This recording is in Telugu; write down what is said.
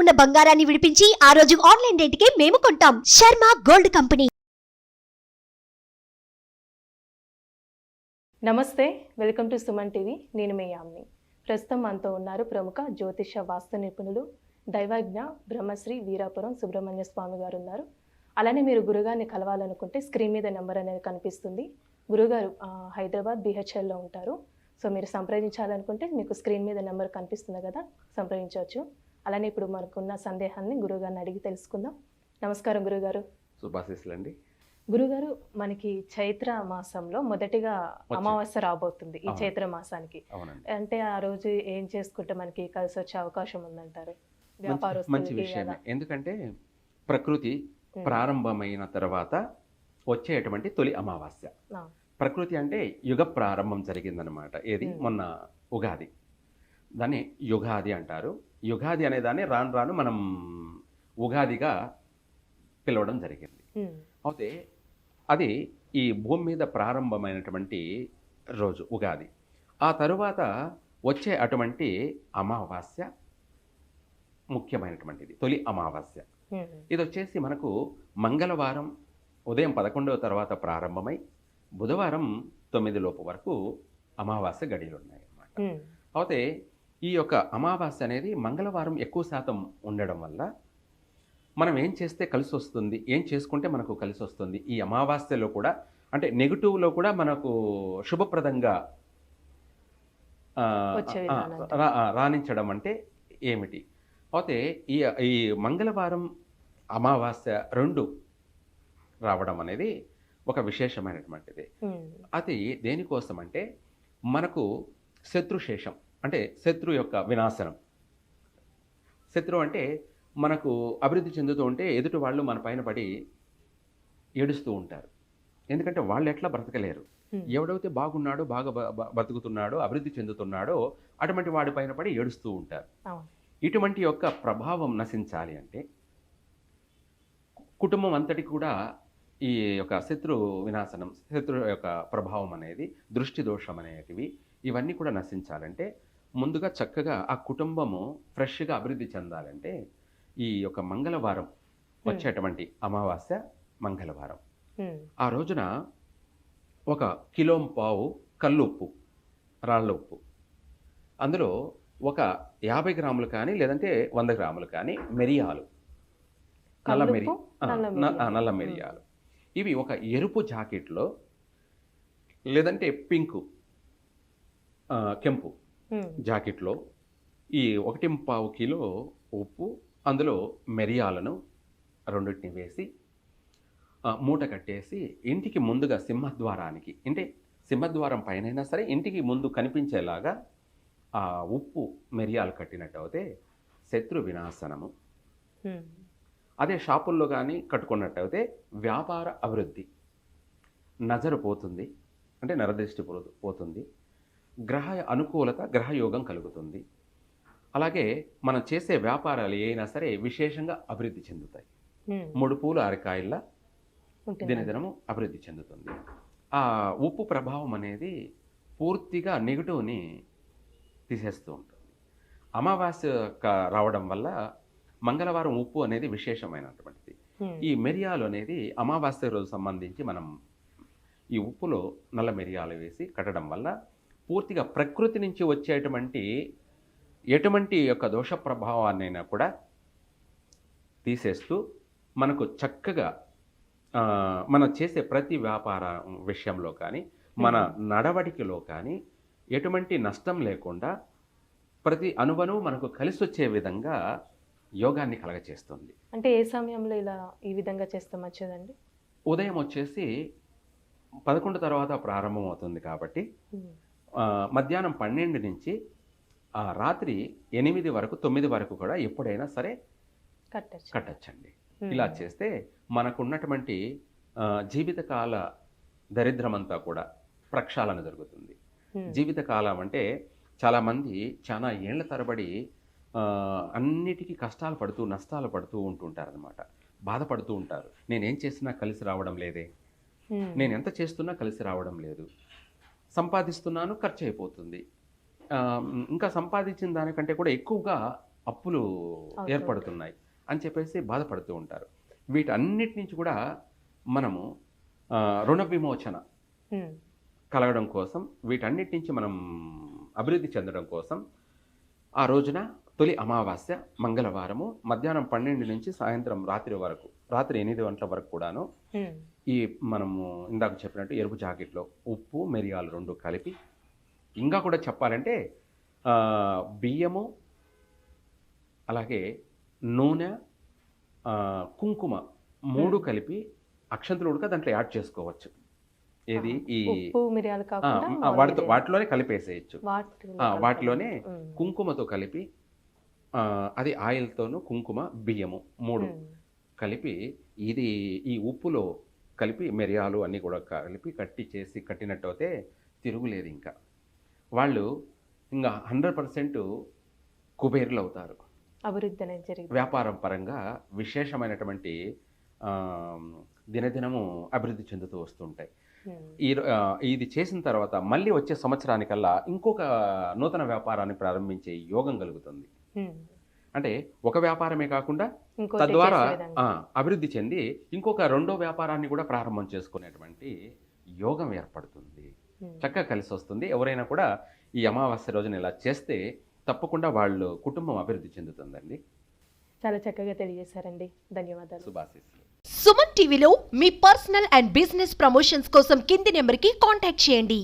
ఉన్న బంగారాన్ని విడిపించి ఆ రోజు ఆన్లైన్ రేటుకే మేము కొంటాం. Sharma gold company. నమస్తే వెల్కమ్ టు సుమన్ టీవీ. నేను మీ యామ్ని. ప్రస్తుతం మనతో ఉన్నారు ప్రముఖ జ్యోతిష వాస్తు నిపుణులు దైవజ్ఞ బ్రహ్మశ్రీ వీరాపురం సుబ్రహ్మణ్య స్వామి గారు ఉన్నారు అలానే మీరు గురుగారిని కలవాలనుకుంటే స్క్రీన్ మీద నెంబర్ అనేది కనిపిస్తుంది. గురుగారు హైదరాబాద్ బీహెచ్ఎల్లో ఉంటారు. సో మీరు సంప్రదించాలనుకుంటే మీకు స్క్రీన్ మీద నెంబర్ కనిపిస్తుంది కదా సంప్రదించవచ్చు. అలానే ఇప్పుడు మనకున్న సందేహాన్ని గురుగారిని అడిగి తెలుసుకుందాం. నమస్కారం గురుగారు శుభాశీస్సులు అండి గురుగారు మనకి చైత్ర మాసంలో మొదటిగా. అమావాస్య రాబోతుంది ఈ. చైత్ర మాసానికి. అవునండి. అంటే ఆ రోజు ఏం చేసుకుంటే మనకి కలిసి వచ్చే అవకాశం ఉందంటారు? మంచి విషయమే కదా. ఎందుకంటే ప్రకృతి. ప్రారంభమైన తర్వాత వచ్చేటువంటి తొలి అమావాస్య. ప్రకృతి అంటే యుగ ప్రారంభం జరిగిందనమాట ఏది. మొన్న ఉగాది. దాన్ని యుగాది అంటారు. యుగాది అనే దాన్ని రాను రాను మనం ఉగాదిగా పిలవడం జరిగింది. అయితే అది ఈ భూమి మీద ప్రారంభమైనటువంటి రోజు ఉగాది. ఆ తరువాత వచ్చే అటువంటి అమావాస్య ముఖ్యమైనటువంటిది తొలి అమావాస్య. ఇది వచ్చేసి మనకు మంగళవారం ఉదయం పదకొండవ తర్వాత ప్రారంభమై బుధవారం తొమ్మిది లోపు వరకు అమావాస్య గడియలు ఉన్నాయి అన్నమాట అయితే ఈ యొక్క అమావాస్య అనేది మంగళవారం ఎక్కువ శాతం ఉండడం వల్ల మనం ఏం చేస్తే కలిసి వస్తుంది ఏం చేసుకుంటే మనకు కలిసి వస్తుంది? ఈ అమావాస్యలో కూడా అంటే నెగిటివ్లో కూడా మనకు శుభప్రదంగా రాణించడం అంటే ఏమిటి? అయితే ఈ ఈ మంగళవారం అమావాస్య రెండు రావడం అనేది ఒక విశేషమైనటువంటిది. అది దేనికోసం అంటే మనకు శత్రుశేషం. అంటే శత్రు యొక్క వినాశనం. శత్రు అంటే మనకు అభివృద్ధి చెందుతూ ఉంటే ఎదుటి వాళ్ళు మన పైన పడి ఏడుస్తూ ఉంటారు. ఎందుకంటే వాళ్ళు ఎట్లా బ్రతకలేరు. ఎవడైతే బాగున్నాడో బాగా బ- బ- బతుకుతున్నాడో అభివృద్ధి చెందుతున్నాడో అటువంటి వాడి పైన పడి ఏడుస్తూ ఉంటారు. ఇటువంటి యొక్క ప్రభావం నశించాలి అంటే కుటుంబం అంతటి కూడా ఈ యొక్క శత్రు వినాశనం శత్రు యొక్క ప్రభావం అనేది దృష్టి దోషం అనేటివి ఇవన్నీ కూడా నశించాలంటే ముందుగా చక్కగా ఆ కుటుంబము ఫ్రెష్గా అభివృద్ధి చెందాలంటే ఈ యొక్క మంగళవారం వచ్చేటువంటి అమావాస్య మంగళవారం. ఆ రోజున ఒక కిలో పావు కల్లుప్పు రాళ్ళ ఉప్పు అందులో ఒక యాభై గ్రాములు కానీ లేదంటే వంద గ్రాములు కానీ మిరియాలు. నల్ల మిరి నల్ల మిరియాలు. ఇవి ఒక ఎరుపు జాకెట్లో లేదంటే పింకు కెంపు. జాకెట్లో ఈ ఒకటి పావు కిలో ఉప్పు అందులో మిరియాలను రెండింటిని వేసి మూట కట్టేసి ఇంటికి ముందుగా సింహద్వారానికి అంటే సింహద్వారం పైనైనా సరే ఇంటికి ముందు కనిపించేలాగా ఆ ఉప్పు మిరియాలు కట్టినట్టు అయితే శత్రు వినాశనము. అదే షాపుల్లో కానీ కట్టుకున్నట్టయితే వ్యాపార అభివృద్ధి. నజరు పోతుంది అంటే నరదృష్టి పో- పోతుంది. గ్రహ అనుకూలత గ్రహయోగం కలుగుతుంది. అలాగే మనం చేసే వ్యాపారాలు ఏ అయినా సరే విశేషంగా అభివృద్ధి చెందుతాయి. ఉమ్, మూడు పూలు అరకాయల్లా. దినదినము అభివృద్ధి చెందుతుంది. ఆ ఉప్పు ప్రభావం అనేది పూర్తిగా నెగిటివ్ని తీసేస్తూ ఉంటుంది. అమావాస్య రావడం వల్ల మంగళవారం ఉప్పు అనేది విశేషమైనటువంటిది. ఈ మిరియాలు అనేది అమావాస్య రోజు సంబంధించి మనం ఈ ఉప్పులో నల్ల మిరియాలు వేసి కట్టడం వల్ల పూర్తిగా ప్రకృతి నుంచి వచ్చేటువంటి ఎటువంటి యొక్క దోష ప్రభావాన్నైనా కూడా తీసేస్తూ మనకు చక్కగా మనం చేసే ప్రతి వ్యాపార విషయంలో కానీ మన నడవడికలో కానీ ఎటువంటి నష్టం లేకుండా ప్రతి అనువను మనకు కలిసి వచ్చే విధంగా యోగాన్ని కలగచేస్తుంది. అంటే ఏ సమయంలో ఇలా ఈ విధంగా చేస్తే మంచిదండి? ఉదయం వచ్చేసి పదకొండు తర్వాత ప్రారంభం అవుతుంది కాబట్టి మధ్యాహ్నం పన్నెండు నుంచి ఆ, రాత్రి ఎనిమిది వరకు తొమ్మిది వరకు కూడా ఎప్పుడైనా సరే కట్టచ్చు. కట్టచ్చండి. ఇలా చేస్తే మనకున్నటువంటి జీవితకాల దరిద్రమంతా కూడా ప్రక్షాళన జరుగుతుంది. జీవితకాలం అంటే చాలామంది చాలా ఏళ్ళ తరబడి ఆ, అన్నిటికీ కష్టాలు పడుతూ నష్టాలు పడుతూ ఉంటుంటారనమాట బాధపడుతూ ఉంటారు. నేనేం చేసినా కలిసి రావడం లేదే. నేను ఎంత చేస్తున్నా కలిసి రావడం లేదు. సంపాదిస్తున్నాను ఖర్చు అయిపోతుంది ఇంకా సంపాదించిన దానికంటే కూడా ఎక్కువగా అప్పులు ఏర్పడుతున్నాయి అని చెప్పేసి బాధపడుతూ ఉంటారు. వీటన్నిటి నుంచి కూడా మనము రుణ విమోచన కలగడం కోసం వీటన్నిటి నుంచి మనం అభివృద్ధి చెందడం కోసం ఆ రోజున తొలి అమావాస్య మంగళవారము మధ్యాహ్నం పన్నెండు నుంచి సాయంత్రం రాత్రి వరకు రాత్రి ఎనిమిది గంటల వరకు కూడాను ఈ మనము ఇందాక చెప్పినట్టు ఎరుపు జాకెట్లో ఉప్పు మిరియాలు రెండు కలిపి ఇంకా కూడా చెప్పాలంటే బియ్యము అలాగే నూనె కుంకుమ మూడు. కలిపి అక్షంతలు ఉడక దాంట్లో యాడ్ చేసుకోవచ్చు. ఏది? ఈ వాటితో వాటిలోనే. కలిపేసేయచ్చు. వాటిలోనే కుంకుమతో కలిపి అది ఆయిల్తోను కుంకుమ బియ్యము మూడు. కలిపి ఇది ఈ ఉప్పులో కలిపి మిరియాలు అన్నీ కూడా కలిపి కట్టి చేసి కట్టినట్టు అయితే తిరుగులేదు ఇంకా. వాళ్ళు ఇంకా హండ్రెడ్ పర్సెంట్ కుబేరులు అవుతారు. అభివృద్ధి అనేది జరిగింది. వ్యాపారం పరంగా విశేషమైనటువంటి దినదినము అభివృద్ధి చెందుతూ వస్తుంటాయి. ఈ ఇది చేసిన తర్వాత మళ్ళీ వచ్చే సంవత్సరానికల్లా ఇంకొక నూతన వ్యాపారాన్ని ప్రారంభించే యోగం కలుగుతుంది. అంటే ఒక వ్యాపారమే కాకుండా తద్వారా అభివృద్ధి చెంది ఇంకొక రెండో వ్యాపారాన్ని కూడా ప్రారంభం చేసుకునేటువంటి యోగం ఏర్పడుతుంది. చక్కగా కలిసి వస్తుంది. ఎవరైనా కూడా ఈ అమావాస్య రోజున ఇలా చేస్తే తప్పకుండా వాళ్ళు కుటుంబం అభివృద్ధి చెందుతుందండి. చాలా చక్కగా తెలియజేశారండి. ధన్యవాదాలు. శుభాశీస్సులు. సుమన్ టీవీలో మీ పర్సనల్ అండ్ బిజినెస్ ప్రమోషన్స్ కోసం కింది నెంబర్కి కాంటాక్ట్ చేయండి.